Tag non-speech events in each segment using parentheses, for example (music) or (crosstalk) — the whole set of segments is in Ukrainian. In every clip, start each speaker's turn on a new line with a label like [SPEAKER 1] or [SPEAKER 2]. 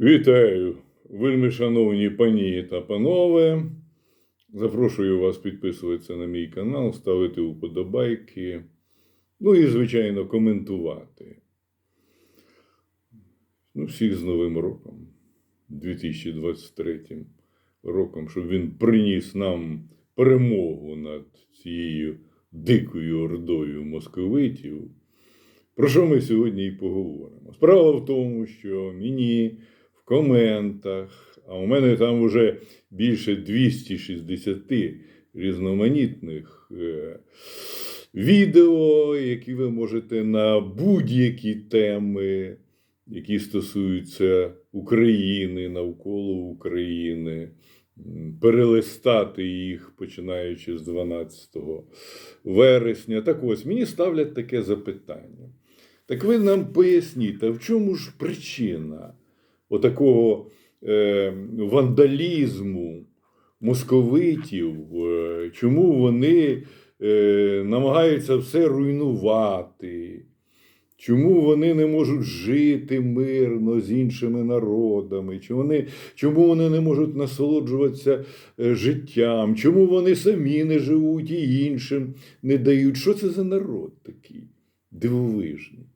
[SPEAKER 1] Вітаю, вельми шановні пані та панове. Запрошую вас підписуватися на мій канал, ставити вподобайки. Ну і, звичайно, коментувати. Ну, всіх з Новим роком, 2023 роком, щоб він приніс нам перемогу над цією дикою ордою московитів. Про що ми сьогодні і поговоримо? Справа в тому, що мені коментах, а у мене там вже більше 260 різноманітних е, відео, які ви можете на будь-які теми, які стосуються України, навколо України, перелистати їх, починаючи з 12 вересня. Так ось мені ставлять таке запитання. Так ви нам поясніть, а в чому ж причина отакого е, вандалізму московитів? Е, чому вони е, намагаються все руйнувати? Чому вони не можуть жити мирно з іншими народами? Чому вони, чому вони не можуть насолоджуватися життям? Чому вони самі не живуть і іншим не дають? Що це за народ такий дивовижний?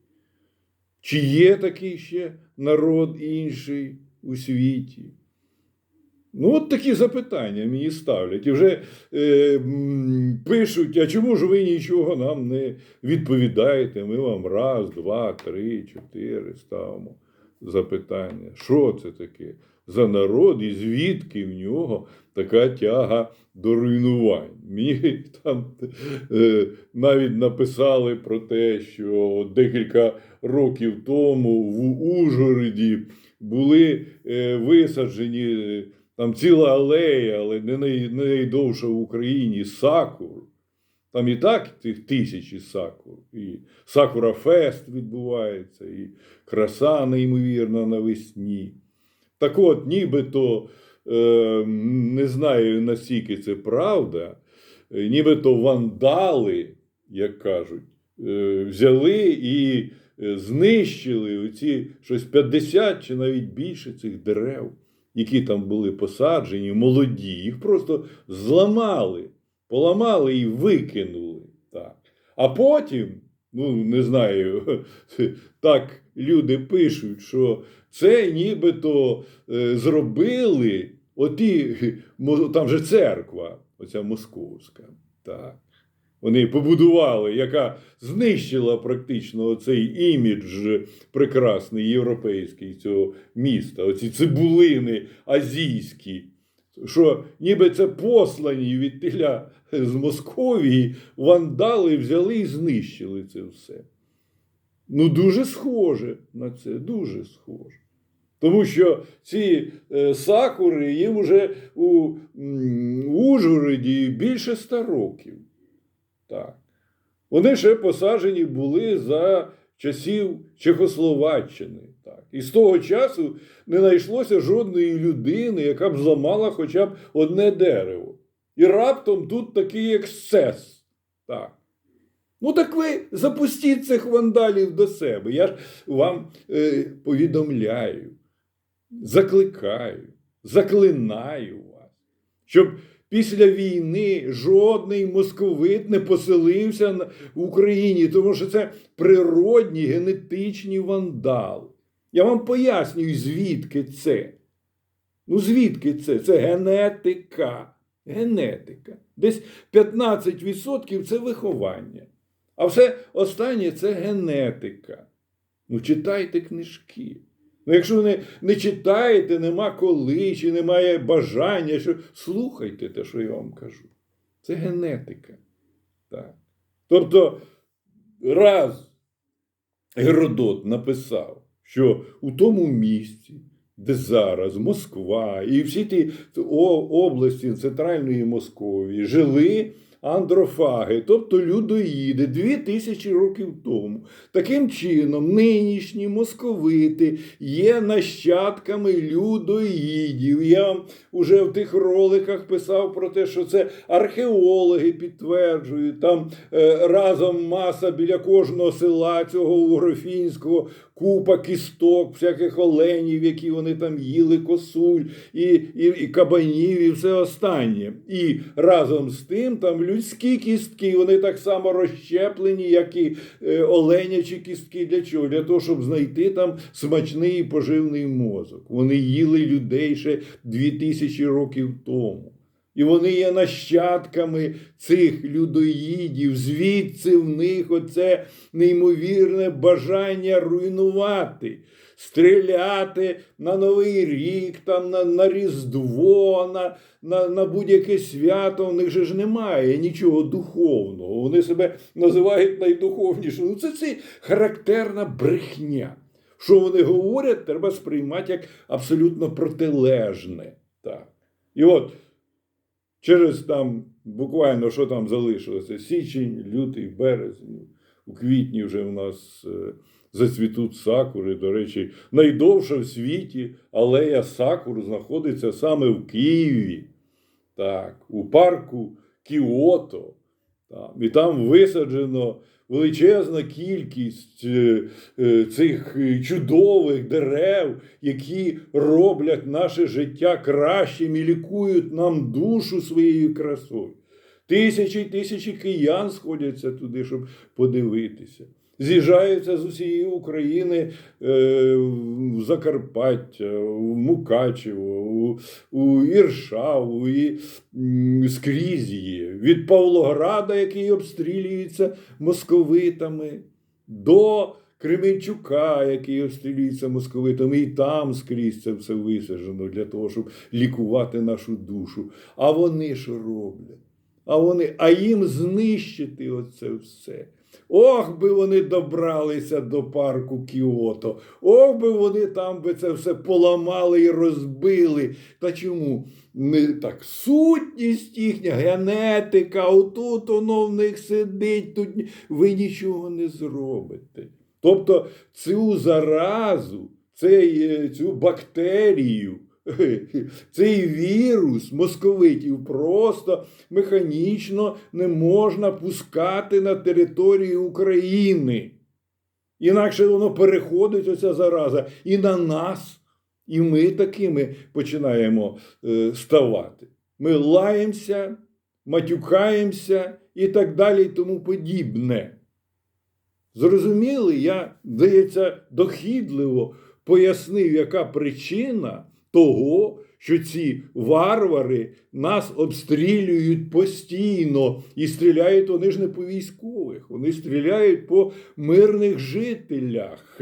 [SPEAKER 1] Чи є такий ще народ інший у світі? Ну, от такі запитання мені ставлять. І вже е, пишуть: а чому ж ви нічого нам не відповідаєте? Ми вам раз, два, три, чотири ставимо запитання. Що це таке за народ і звідки в нього така тяга до руйнувань? (laughs) Мені там е, навіть написали про те, що декілька років тому в Ужгороді були е, висаджені. е, там ціла алея, але не най- найдовша в Україні сакур. Там і так тих тисячі сакур. І Сакура Фест відбувається, і краса неймовірна навесні. Так от, нібито, е, не знаю, наскільки це правда, е, нібито вандали, як кажуть, е, взяли і е, знищили оці щось 50 чи навіть більше цих дерев які там були посаджені, молоді, їх просто зламали, поламали і викинули. Так. А потім, ну не знаю, (laughs) так люди пишуть, що це нібито е, зробили оті, там же церква, оця московська. Так. Вони побудували, яка знищила практично цей імідж прекрасний європейський цього міста, оці цибулини азійські, що ніби це послані від тіля з Московії, вандали взяли і знищили це все. Ну, дуже схоже на це, дуже схоже. Тому що ці е, сакури їм вже у Ужгороді більше ста років. Так. Вони ще посаджені були за часів Чехословаччини. Так. І з того часу не знайшлося жодної людини, яка б зламала хоча б одне дерево. І раптом тут такий ексцес. Так. Ну, так ви запустіть цих вандалів до себе. Я ж вам е, повідомляю, закликаю, заклинаю вас, щоб після війни жодний московит не поселився в Україні, тому що це природні генетичні вандали. Я вам пояснюю, звідки це. Ну, звідки це? Це генетика. Генетика. Десь 15% це виховання. А все останнє це генетика. Ну, читайте книжки. Ну, якщо ви не, не читаєте, нема коли, чи немає бажання, що слухайте те, що я вам кажу. Це генетика. Так. Тобто, раз Геродот написав, що у тому місці, де зараз Москва і всі ті області Центральної Московії жили андрофаги, тобто людоїди, дві тисячі років тому. Таким чином, нинішні московити є нащадками людоїдів. Я вам уже в тих роликах писав про те, що це археологи підтверджують. Там е, разом маса біля кожного села цього угрофінського купа кісток, всяких оленів, які вони там їли, косуль, і, і, і кабанів, і все останнє. І разом з тим там людські кістки, вони так само розщеплені, як і е, оленячі кістки. Для чого? Для того, щоб знайти там смачний і поживний мозок. Вони їли людей ще 2000 років тому. І вони є нащадками цих людоїдів. Звідси в них оце неймовірне бажання руйнувати, стріляти на Новий рік, там, на, на Різдво, на, на, на будь-яке свято. У них же ж немає нічого духовного. Вони себе називають найдуховнішими. Ну, це, це характерна брехня. Що вони говорять, треба сприймати як абсолютно протилежне. Так. І от через там буквально що там залишилося? Січень, лютий, березень. У квітні вже у нас е, зацвітуть сакури. До речі, найдовша в світі алея сакур знаходиться саме в Києві. Так, у парку Кіото. Там, і там висаджено величезна кількість е, е, цих е, чудових дерев, які роблять наше життя кращим і лікують нам душу своєю красою. Тисячі й тисячі киян сходяться туди, щоб подивитися. З'їжджаються з усієї України е, в Закарпаття, в Мукачево, у, у Іршаву і скрізь є. Від Павлограда, який обстрілюється московитами, до Кременчука, який обстрілюється московитами, і там скрізь це все висаджено для того, щоб лікувати нашу душу. А вони що роблять? А вони, а їм знищити оце все. Ох би вони добралися до парку Кіото. Ох би вони там би це все поламали і розбили. Та чому? Не так сутність їхня, генетика, отут воно в них сидить, тут ви нічого не зробите. Тобто цю заразу, е, цю бактерію, (laughs) цей вірус московитів просто механічно не можна пускати на територію України. Інакше воно переходить оця зараза і на нас. І ми такими починаємо е, ставати. Ми лаємося, матюкаємося і так далі, і тому подібне. Зрозуміли, я, здається, дохідливо пояснив, яка причина того, що ці варвари нас обстрілюють постійно і стріляють вони ж не по військових, вони стріляють по мирних жителях.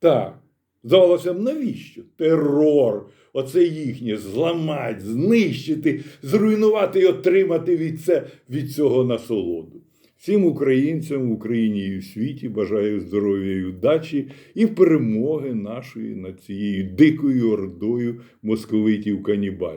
[SPEAKER 1] Так, здавалося б, навіщо? Терор, оце їхнє, зламати, знищити, зруйнувати і отримати від, це, від цього насолоду. Всім українцям в Україні і в світі бажаю здоров'я і удачі і перемоги нашої над цією дикою ордою московитів канібалів.